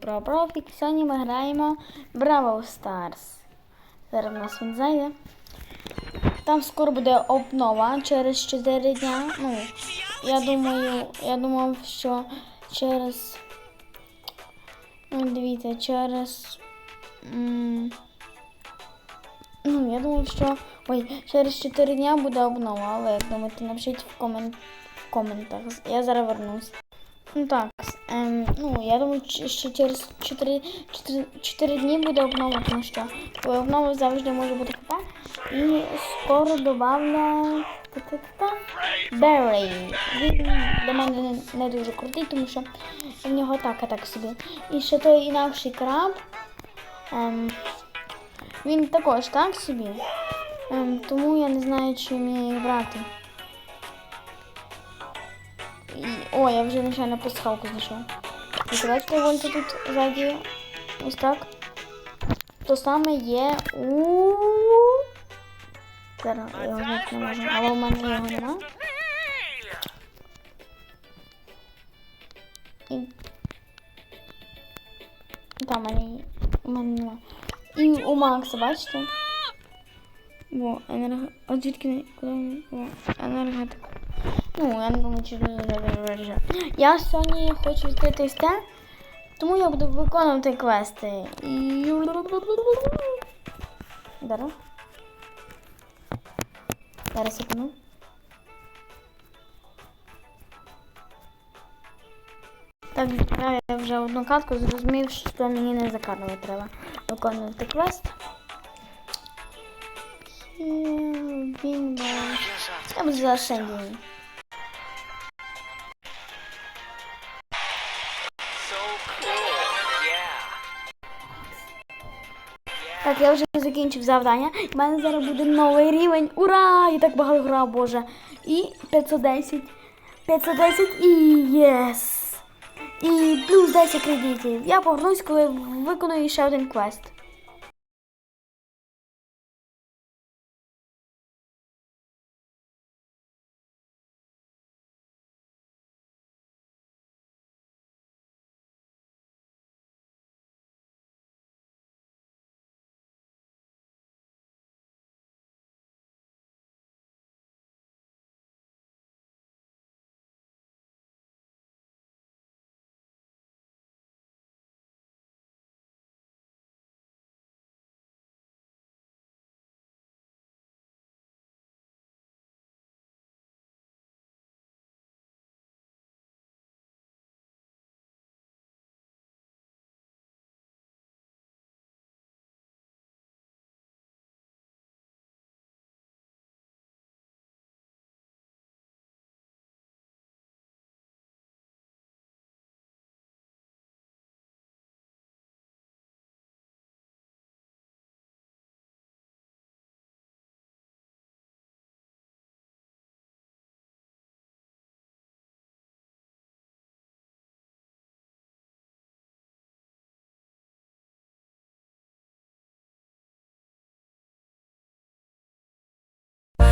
Про профік. Сьогодні ми граємо Браво Stars. Зараз у нас він зайде. Там скоро буде обнова через 4 дня. Ну, я думаю, я думав, що через. Ну, дивіться, через. Ну, я думав, що. Ой, через 4 дня буде обнова, але як думаєте, напишіть в, комент... в коментах. Я зараз вернусь. Ну так, ем, ну я думаю, що через 4, 4, 4 дні буде обнова, тому що обнова завжди може бути ХП. І скоро добавлять та-та-та, Він для мене не, дуже крутий, тому що в нього так, так собі. І ще той інакший краб. Ем, він також так собі. Ем, тому я не знаю, чи мені брати. О, я вже нечайно пасхалку знайшов. І бачите, вольте тут ззаді. Ось так. То саме є у. Зараз я його знайти не можу, але у мене його нема. І... Там мене, є- у мене нема. І у Макса, бачите? Во, енерго... От звідки... Куди? він? Во, енергетика. Ну, я не думаю, чи дуже. Я сьогодні хочу відкрити СТ, тому я буду виконувати квести. І... Зараз. Зараз секунду. Так, я вже одну катку, зрозумів, що мені не закарнувати треба виконувати квест. Я буду за Шенді. Так, я вже закінчив завдання. У мене зараз буде новий рівень. Ура! Я так багато грав, боже. І 510. 510 і єс. І плюс 10 кредитів. Я повернусь, коли виконую ще один квест.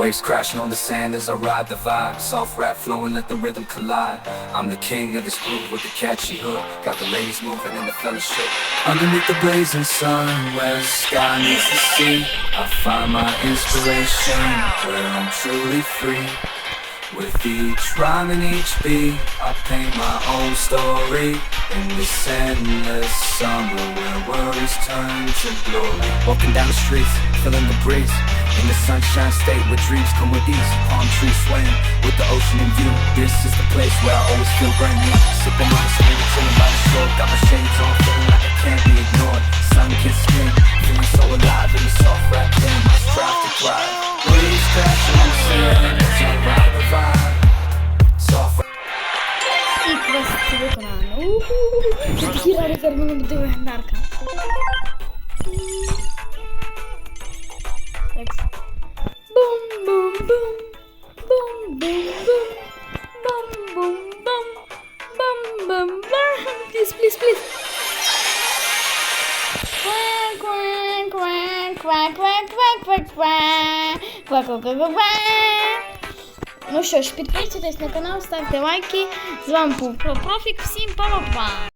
Waves crashing on the sand as I ride the vibe. Soft rap flowing, let the rhythm collide. I'm the king of this groove with the catchy hook. Got the ladies moving in the fellowship. Underneath the blazing sun where the sky meets the sea I find my inspiration where I'm truly free. With each rhyme and each beat, I paint my own story. In this endless summer where worries turn to glory. Walking down the streets, feeling the breeze. In the sunshine state where dreams come with ease. Palm trees swaying with the ocean in view. This is the place where I always feel brand new. Sipping on the spirit, chilling by the shore. Got my shades on, feeling like I can't be ignored. Sun can skin, feeling so alive in the soft rap game I strive to thrive Breeze crashing on the sand, it's alright the vibe Soft I prosto wykonano. Бум-бум-бум. Бум-бум-бум. Бум-бум-бум. Бум-бум-бум. Please, please, please. Ква, ква, ква, ква, ква, ква, ква. Ква, ква, ква, ква, ква. Ну що ж, підписуйтесь на канал, ставте лайки. З вами був Профік. Всім па-па-па!